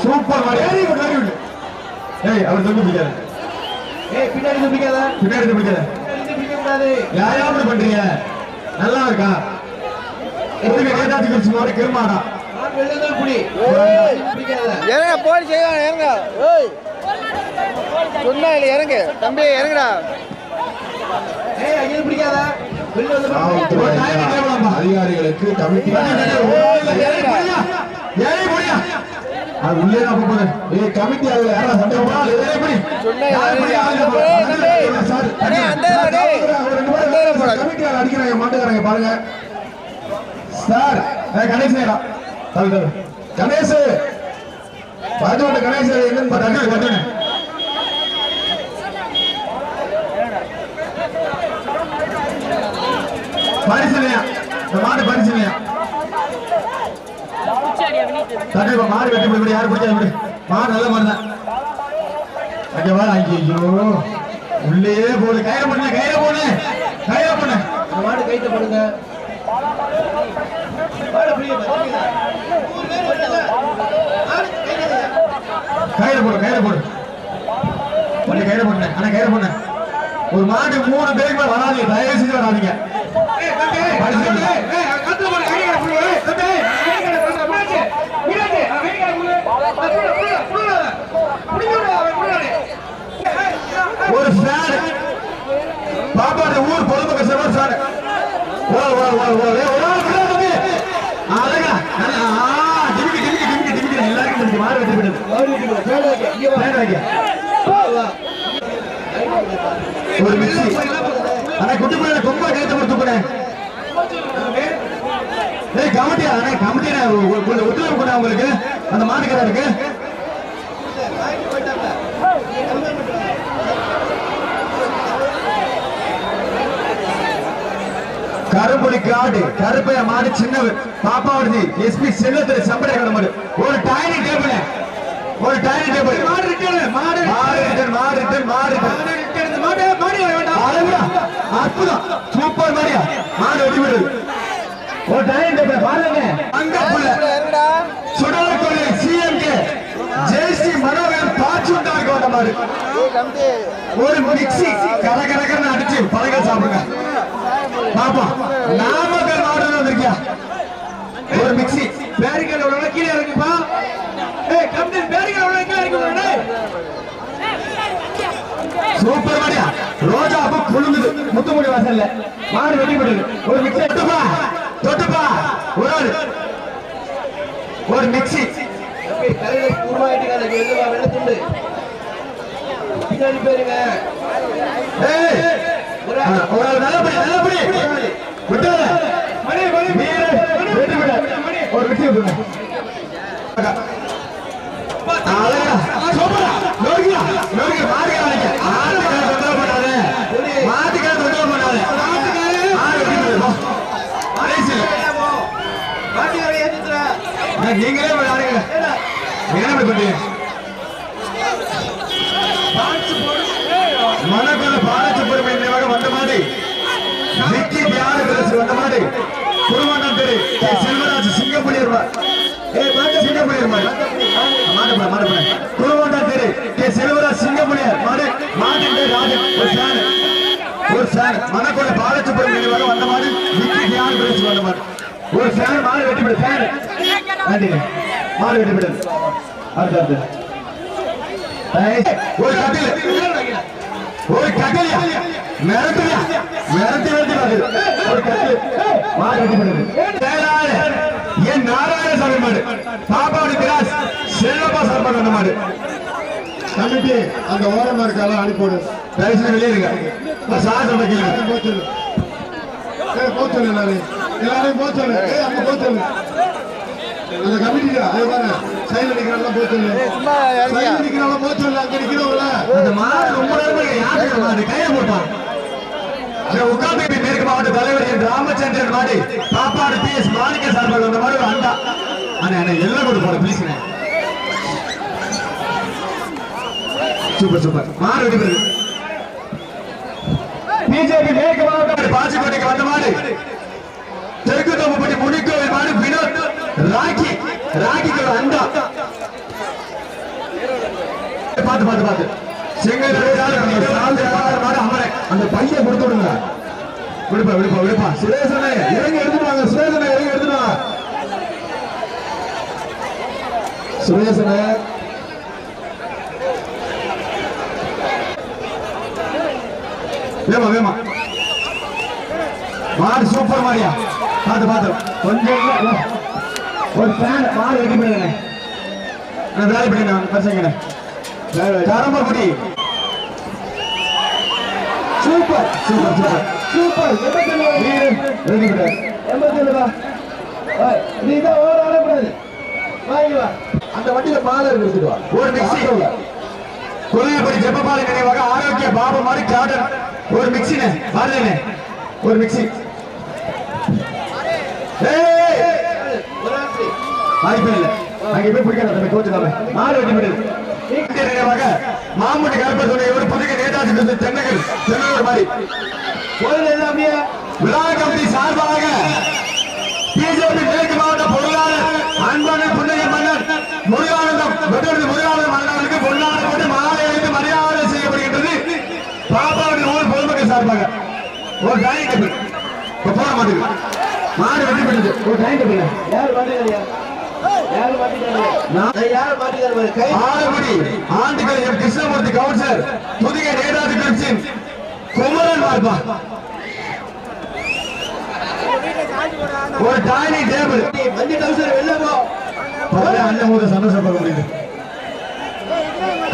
Super very good very good ஏய். அவர் தொண்டு பிடிக்காத ஏய் பின்னாடி பிடிக்காத பின்னாடி பிடிக்காத பண்றீங்க நல்லா இருக்கா எதுக்கு நேதாஜி குறிச்சு மாடு கெருமாடா இறங்க போலி இறங்க சொன்னா இல்லை இறங்கு. தம்பி இறங்குடா ஏய் அங்க இருந்து பிடிக்காத வெளில வந்து காவல்துறை அதிகாரிகளுக்கு கமிட்டி அது உள்ளே தான் போகுது ஏய் கமிட்டி அதுல யாரா சண்டை போடா ஏய் படி சொன்னா இறங்கு. அடே, அந்த டேய். அந்த போடா. கமிட்டி அடிக்கிறாங்க மாட்டுறாங்க பாருங்க சார் ஏய், கணேஷ் பாஜோட கணேஷ் என்னன்னு பாருங்க கட்டுனே பரிசனையா இந்த மாடு தட்டு மாடு வெட்டி விடு யாரு பிடிக்காது மாடு நல்ல மாடு தான். அங்க வா ஐயோ உள்ளே போடு கயிற பண்ணு கயிற போடு கயிற பண்ணு அந்த மாடு கைத்த போடுங்க. கயிற போடு கயிற போடு. பண்ணு கயிற பண்ணு ஆனா கயிற பண்ணு ஒரு மாடு மூணு பேருக்கு வராதீங்க தயவு செஞ்சு வராதீங்க பரிசு ஒரு ஃபேன் பாப்பா அந்த ஊர் பொதுமக்கள் சேவை ஃபேன் ஓ ஓ ஓ ஓ ஏய், ஒரு ஆள் கூட தம்பி அழகா நல்லா, ஆ டிமிக்கி டிமிக்கி டிமிக்கி டிமிக்கி எல்லாருக்கும் தெரிஞ்சு மாறு வெட்டி விடுது ஃபேன் வைக்க ஒரு மிஸ் அண்ணா குட்டி பிள்ளை ரொம்ப கேட்ட ஒரு துப்புனே கமிட்டியா அண்ணா கமிட்டியா ஒத்துழைப்பு கொண்டா உங்களுக்கு அந்த மாட்டுக்கடை இருக்கு கரும்புலி காடு. கருப்பைய மாடு சின்னவர் பாப்பாவதி எஸ்பி செல்லத்துறை சம்பள மாடு. ஒரு டைனிங் டேபிள் ஒரு டைனிங் டேபிள் மாடு ரிட்டர்ன் மாடு மாடு ரிட்டர்ன் மாடு ரிட்டர்ன் மாடு ரிட்டர்ன் மாடு மாடு வேண்டாம். அழகுடா. அற்புதம். சூப்பர் மாடியா. மாடு வெட்டி விடு. ஒரு டைனிங் டேபிள் பாருங்க. அங்க புள்ள இறங்குடா சுடலக்கொள்ளை சிஎம்கே ஜெயஸ்ரீ மனோகர் பாச்சுண்டா இருக்க மாடு. ஏய் தம்பி. ஒரு மிக்ஸி கர கரகரன்னு அடிச்சு பழக சாப்பிடுங்க. பாப்பா நாமக்கல் மாவட்டம் வந்திருக்கியா? ஒரு மிக்ஸி. பேரிக்கல் உள்ள கீழே இறங்குப்பா. ஏய் கம்ப்ளீட் பேரிக்கல் உள்ள கீழே இறங்குப்பா சூப்பர் மாடியா? ரோஜா அப்ப குழுங்குது முத்துமுடி வாசல்ல. மாடு வெட்டி விடுது ஒரு மிக்ஸி. தொட்டுப்பா. தொட்டுப்பா. ஒரு ஆள். ஒரு தம்பி தலையில உருவாயிட்டு வெளில வா வெள்ள துண்டு. பின்னாடி போயிருங்க. ஏய். ஒரு ஆள் நல்லபடி நல்லபடி விட்டாத மணி மணி வீர வெட்டி விட ஒரு மிக்ஸி விடுங்க அழகா. தொந்தரவு பண்ணாத. தொந்தரவு பண்ணாத. மாடு வெட்டி விடு போ. செல்வராஜ் சிங்கப்புலியர் சிங்கப்புலியர் மாதிரி மாட்டுப்பட மாட்டுப்பட குருவாண்டம் தெரு. கே செல்வராஜ் சிங்கப்புலியர் மாடு மாட்டின் ராஜன். ஒரு சார். ஒரு சார். மனக்குள்ள பாராட்டு பெருமை நினைவாக வந்த மாதிரி விக்கி தியான் பிரசு வந்த மாதிரி ஒரு சார் மாடு வெட்டிவிடு ஃபேன் நன்றிங்க மாடு வெட்டிவிடு அடுத்து அடுத்து. ஒரு கட்டில். ஒரு கட்டிலியா மிரட்டுறியா மிரட்டி மிரட்டி என் நாராயணசாமி மாடு. பாப்பாவுடைய கிராஸ். செல்லப்பா சாப்பாடு வந்த மாடு. கமிட்டி அந்த ஓரமா இருக்கால அனுப்பிவிடு தயவுசெய்து வெளியே இருங்க. சார் கேளுங்க போச்சல் ஏய் போச்சல் எல்லாரும் எல்லாரையும். போச்சல் அங்க போச்சல் அந்த கமிட்டி அதே பாரு. சைடுல நிக்கிறாங்க போச்சல் சைடுல நிக்கிறாங்க போச்சல் அங்க நிக்கிறவங்கள அந்த மாடு ரொம்ப நேரமா யாருக்கு மாடு கையை போட்டான் உட்காந்து மேற்கு மாவட்ட தலைவர் என் ராமச்சந்திரன் மாடி பாப்பாடு பி எஸ் மாணிக்க சார்பாக வந்த மாதிரி ஒரு அண்டா அண்ணா அண்ணா எல்லாம் கூட போட ப்ளீஸ் சூப்பர் சூப்பர். மாறு வெட்டி பிஜேபி மேற்கு மாவட்டம் பாச்சிக்கோட்டைக்கு வந்த மாதிரி தெற்கு தொகுப்பட்டி முனிக்கோவில் மாடு வினோத் ராக்கி. ராக்கிக்கு ஒரு அண்டா பார்த்து பார்த்து பார்த்து. அந்த பையன் கொடுத்து விடுங்க. விடுப்பா விடுப்பா விடுப்பா. சுரேசனே இறங்கி எடுத்துட்டாங்க சுரேசனை இறங்கி எடுத்துட்டாங்க சுரேசனே வேமா வேமா. மாடு சூப்பர் மாடியா பாத்து பாத்து கொஞ்சம் இல்ல, ஒரு ஃபேன் மாடு வெட்டி பண்ணுங்க நான் வேலை பண்ணிங்க பசங்க Tharambakkudi super. Super super. Super. நீ தான் ஓட ஆடக்கூடாது. வாங்கி வா. அந்த வண்டியில மாலை எடுத்துட்டு வா. ஒரு மிக்ஸி கொல்லையப்படி ஜெப்பபாலை நினைவாக ஆரோக்கிய பாபு மாதிரி காட்டன் ஒரு மிக்ஸினே பாருங்க ஒரு ஆட்சி. வாய்ப்பே இல்லை அங்கே போய் பிடிக்காத தம்பி கோச்சுக்காம மாடு வெட்டி விடுது இந்திய நினைவாக மாமூட்டி கருப்பத்துறையோடு புதுகை நேதாஜி விருது தென்னகர் தென்னகர் மாதிரி விழா கமிட்டி சார்பாக பிஜேபி மேற்கு மாவட்ட பொருளாளர் அன்பான புன்னகை மன்னர் முருகானந்தம் வெட்டெடுத்து முருகானந்தம் மன்னருக்கு பொருளாளர் போட்டு மாலை அணிந்து மரியாதை செய்யப்படுகின்றது பாப்பாவுடைய ஊர் பொதுமக்கள் சார்பாக. ஒரு டைனிங் டேபிள் போட மாட்டேங்குது மாடு வெட்டி விடுது ஒரு டைனிங் டேபிள் யார் வந்து ஆலங்குடி ஆண்டுகள் கிருஷ்ணமூர்த்தி கவுன்சிலர் புதிய நேதாஜி கிருஷ்ணன் குமரன் பார்ப்பா ஒரு டைனிங் டேபிள். மஞ்சள் டவுசர் வெளில போ. பரவாயில்ல அண்ணன் போது சந்தோஷப்பட முடியுது.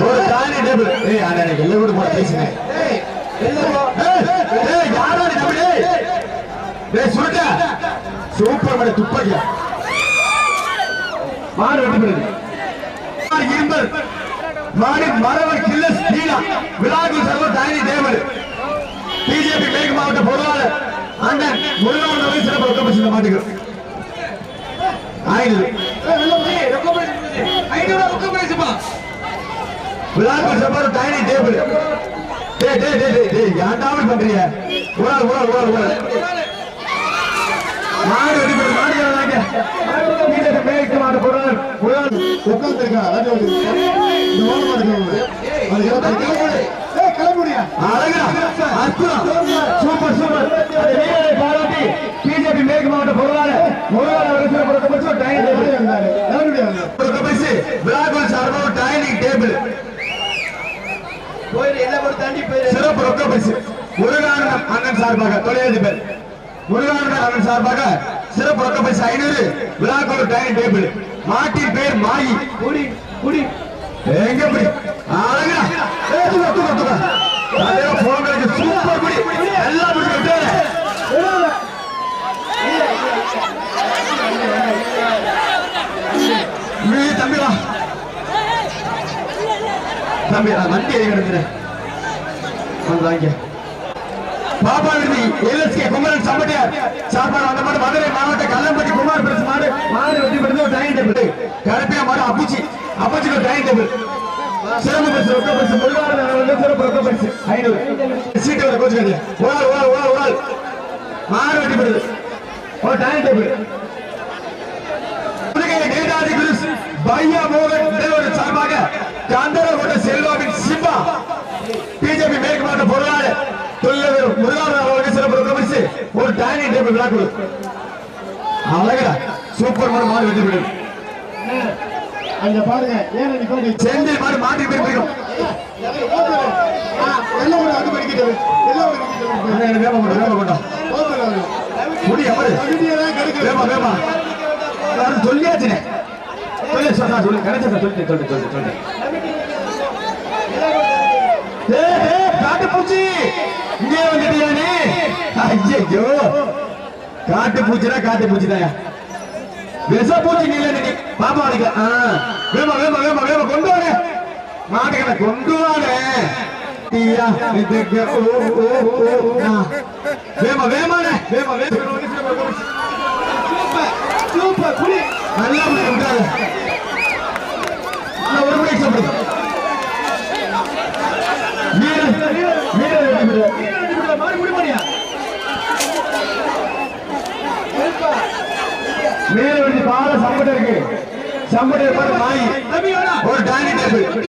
ஒரு டைனிங் டேபிள். ஏய் அண்ணன் எனக்கு எல்லாம் கூட போட பேசுங்க. ஏய் வெளில போ. ஏய், ஏய், யாரோ நீ தம்பி, ஏய். ஏய், சுருட்ட. சூப்பர் மேடம் துப்பாக்கியா? மாடு வெட்டி விடுது மாடு இரும்பல் மாடு மரவர் கில்லஸ் தீனா விழாக்குள் சர்வ டைனி டேபிள் பிஜேபி மேற்கு மாவட்ட பொருளாளர் அண்ணன் முருகானந்தவை சிறப்பு ரொக்கம் வச்சிருந்த மாட்டுக்கு ஐநூறு விழாக்குள் சர்வ டைனி டேபிள் டேய் டே டே டே டேய் ஏன்டா அப்படி பண்றீங்க. ஊரால் ஊரால் ஊரால் ஊரால் மாடு வெட்டி மாடு கிளம்புடியா அழகா அற்புதம். Super super. பாராட்டி பிஜேபி மேற்கு மாவட்ட பொருளாளர் டைனிங் டேபிள் சிறப்பு ரொக்க பரிசு. முருகானந்தம் அண்ணன் சார்பாக தொழிலதிபர். முருகானந்தம் அண்ணன் சார்பாக சிறப்பு ரொக்க பரிசு ஐநூறு விழாக்குள் டைனிங் டேபிள் மாட்டின் பேர் மாயி. குடி குடி. எங்க போய் அழகா ஏய், தூக்க, தூக்க, தூக்க. அதெல்லாம் போங்களுக்கு சூப்பர் குடி. எல்லாம் பிடிச்சு விட்டு. நீ தம்பி வா. தம்பி நான் வண்டி எங்க எடுக்கிறேன் வாங்க பாப்பா எல்எஸ்கே குமரன் சம்பட்டியார் சார்பாக அந்த மாதிரி மதுரை மாவட்ட கல்லம்பட்டி குமார் பிரசு மாடு மாடு வெற்றி பெற்றது ஒரு டைனிங் டேபிள் கருப்பியா மாடு அப்புச்சி அப்புச்சிக்கு ஒரு டைனிங் டேபிள் சிறப்பு பரிசு ரொக்க பரிசு முருகானந்தன் வந்து சிறப்பு ரொக்க பரிசு. ஐநூறு. சீட்டு வர கோச்சு கட்டியா? ஓடால் ஓடால் ஓடால் ஓடால் மாடு வெட்டி பெறுது ஒரு டைனிங் டேபிள் புதுகை நேதாஜி குருஸ் பையா மோகன் தேவர் சார்பாக கந்தரகோட்ட செல்வாவின் சிம்பா பிஜேபி மேற்கு மாவட்ட பொருளாளர் தொழிலதிபர் முருகானந்தன் அவர்களுக்கு சிறப்பு ரொக்க பரிசு ஒரு விழா கொடு. அழகா சூப்பர் மாடு மாடு வெட்டி விடுது அங்க பாருங்க ஏன் பாருங்க செந்தில் மாடு மாட்டி போய் போயிடும் எல்லாம் ஒரு அது படிக்கிட்டது எல்லாம் ஒரு எனக்கு வேப்ப கொண்டா முடி அமரு சொல்லியாச்சுனே. சொல்லி சொன்னா சொல்லு கிடைச்சா சொல்லி சொல்லி சொல்லி சொல்லி ஏய், காட்டுப்பூச்சி. இங்கே வந்துட்டியா நீ? ஐயோ காட்டுப்பூச்சினா காட்டுப்பூச்சிதாயா விஷப்பூச்சி நீ இல்ல நீ பாப்பா அடிக்க. வேமா வேமா வேமா வேமா கொண்டு வாங்க. மாட்டுக்கடை கொண்டு வாங்க. தீயா, இதுக்கு, ஓ, ஓ, ஓ, ஆ. வேமா வேமாண்ணே வேமா வேமா. சூப்பர் சூப்பர் புலி. நல்லா பண்ணி விட்டாரு நான் ஒரு மணிக்கு சாப்பிடுங்க வீடு வீடு வீடு மாறி குடி மாறியா மேல வந்து பால சம்படம் இருக்கு. மாயி ஒரு டைனிங் டேபிள்